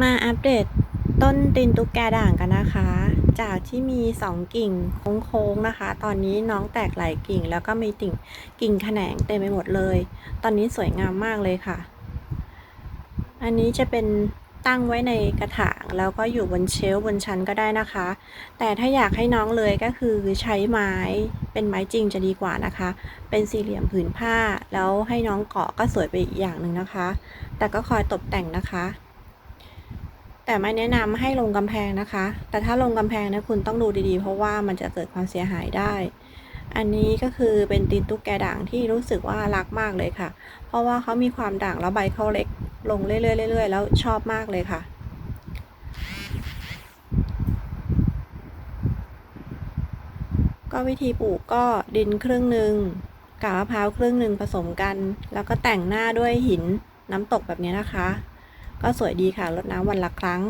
มาอัปเดตต้นตีนตุ๊กแกด่างกันนะคะ จากที่มีสองกิ่งโค้งๆนะคะ ตอนนี้น้องแตกหลายกิ่ง แล้วก็มีติ่งกิ่งแขนงเต็มไปหมดเลย ตอนนี้สวยงามมากเลยค่ะ อันนี้จะเป็นตั้งไว้ในกระถางแล้วก็อยู่บนเชลบนชั้นก็ได้นะคะ แต่ถ้าอยากให้น้องเลยก็คือใช้ไม้เป็นไม้จริงจะดีกว่านะคะ เป็นสี่เหลี่ยมผืนผ้า แล้วให้น้องเกาะก็สวยไปอีกอย่างหนึ่งนะคะ แต่ก็คอยตกแต่งนะคะ แต่ไม่แนะนำให้ลงกำแพงนะคะ แต่ถ้าลงกำแพงนะคุณต้องดูดีๆ เพราะว่ามันจะเกิดความเสียหายได้ อันนี้ก็คือเป็นตีนตุ๊กแกด่างที่รู้สึกว่ารักมากเลยค่ะ เพราะว่าเขามีความด่างแล้วใบเขาเล็ก ลงเรื่อยๆเรื่อยๆแล้วชอบมากเลยค่ะก็วิธีปลูกก็ดินครึ่งหนึ่งกาบมะพร้าวครึ่งหนึ่งผสมกัน แล้วก็แต่งหน้าด้วยหินน้ำตกแบบนี้นะคะ ก็สวยดีค่ะรดน้ำวันละครั้ง